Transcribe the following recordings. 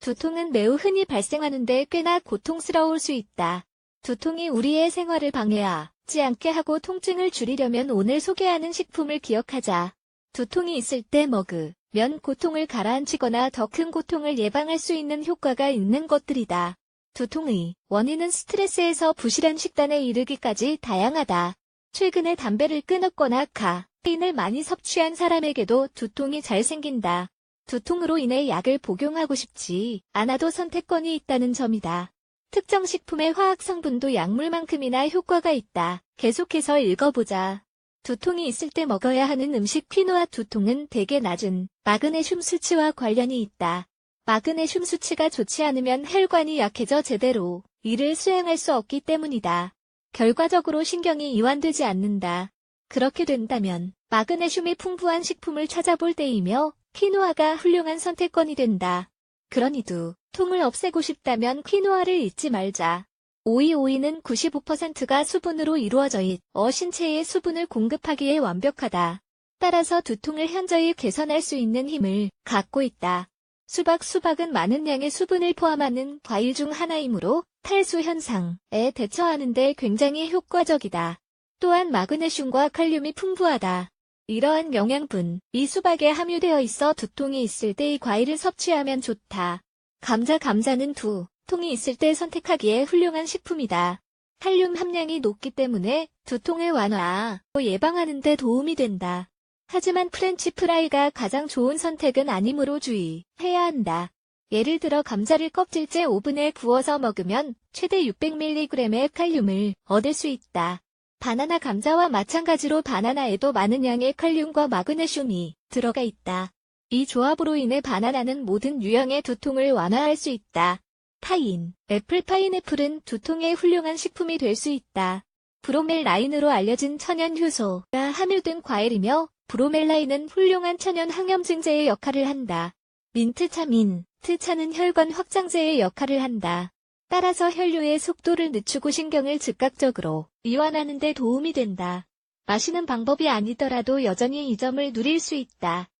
두통은 매우 흔히 발생하는데 꽤나 고통스러울 수 있다. 두통이 우리의 생활을 방해하지 않게 하고 통증을 줄이려면 오늘 소개하는 식품을 기억하자. 두통이 있을 때 먹으면 고통을 가라앉히거나 더 큰 고통을 예방할 수 있는 효과가 있는 것들이다. 두통의 원인은 스트레스에서 부실한 식단에 이르기까지 다양하다. 최근에 담배를 끊었거나 카페인을 많이 섭취한 사람에게도 두통이 잘 생긴다. 두통으로 인해 약을 복용하고 싶지 않아도 선택권이 있다는 점이다. 특정 식품의 화학 성분도 약물만큼이나 효과가 있다. 계속해서 읽어보자. 두통이 있을 때 먹어야 하는 음식 퀴노아 두통은 대개 낮은 마그네슘 수치와 관련이 있다. 마그네슘 수치가 좋지 않으면 혈관이 약해져 제대로 일을 수행할 수 없기 때문이다. 결과적으로 신경이 이완되지 않는다. 그렇게 된다면 마그네슘이 풍부한 식품을 찾아볼 때이며 퀴노아가 훌륭한 선택권이 된다. 그러니 두 통을 없애고 싶다면 퀴노아를 잊지 말자. 오이 오이는 95%가 수분으로 이루어져 있어 신체에 수분을 공급하기에 완벽하다. 따라서 두통을 현저히 개선할 수 있는 힘을 갖고 있다. 수박 수박은 많은 양의 수분을 포함하는 과일 중 하나이므로 탈수 현상에 대처하는 데 굉장히 효과적이다. 또한 마그네슘과 칼륨이 풍부하다. 이러한 영양분, 이 수박에 함유되어 있어 두통이 있을 때 이 과일을 섭취하면 좋다. 감자 감자는 두 통이 있을 때 선택하기에 훌륭한 식품이다. 칼륨 함량이 높기 때문에 두통의 완화, 예방하는 데 도움이 된다. 하지만 프렌치 프라이가 가장 좋은 선택은 아니므로 주의해야 한다. 예를 들어 감자를 껍질째 오븐에 구워서 먹으면 최대 600mg의 칼륨을 얻을 수 있다. 바나나 감자와 마찬가지로 바나나에도 많은 양의 칼륨과 마그네슘이 들어가 있다. 이 조합으로 인해 바나나는 모든 유형의 두통을 완화할 수 있다. 파인, 애플 파인애플은 두통에 훌륭한 식품이 될 수 있다. 브로멜 라인으로 알려진 천연 효소가 함유된 과일이며 브로멜라인은 훌륭한 천연 항염증제의 역할을 한다. 민트차 민 트차는 혈관 확장제의 역할을 한다. 따라서 혈류의 속도를 늦추고 신경을 즉각적으로 이완하는 데 도움이 된다. 마시는 방법이 아니더라도 여전히 이 점을 누릴 수 있다.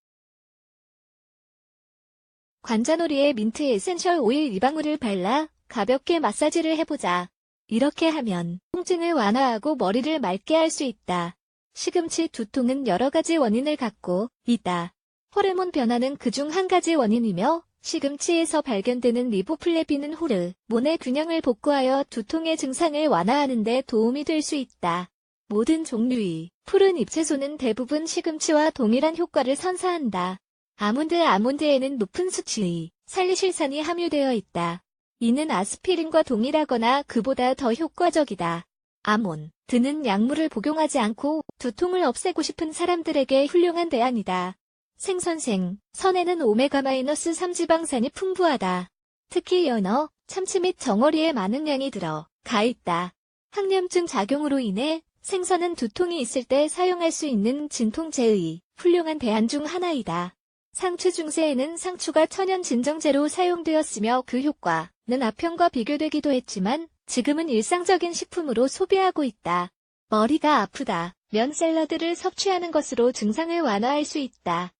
관자놀이에 민트 에센셜 오일 2방울을 발라 가볍게 마사지를 해보자. 이렇게 하면 통증을 완화하고 머리를 맑게 할 수 있다. 시금치 두통은 여러 가지 원인을 갖고 있다. 호르몬 변화는 그중 한 가지 원인이며 시금치에서 발견되는 리보플레빈은 호르 몬의 균형을 복구하여 두통의 증상을 완화하는 데 도움이 될 수 있다. 모든 종류의 푸른 잎채소는 대부분 시금치와 동일한 효과를 선사한다. 아몬드 아몬드에는 높은 수치의 살리실산이 함유되어 있다. 이는 아스피린과 동일하거나 그보다 더 효과적이다. 아몬 드는 약물을 복용하지 않고 두통을 없애고 싶은 사람들에게 훌륭한 대안이다. 생선생, 선에는 오메가-3 지방산이 풍부하다. 특히 연어, 참치 및 정어리에 많은 양이 들어 가 있다. 항염증 작용으로 인해 생선은 두통이 있을 때 사용할 수 있는 진통제의 훌륭한 대안 중 하나이다. 상추 중세에는 상추가 천연 진정제로 사용되었으며 그 효과는 아편과 비교되기도 했지만 지금은 일상적인 식품으로 소비하고 있다. 머리가 아프다. 면 샐러드를 섭취하는 것으로 증상을 완화할 수 있다.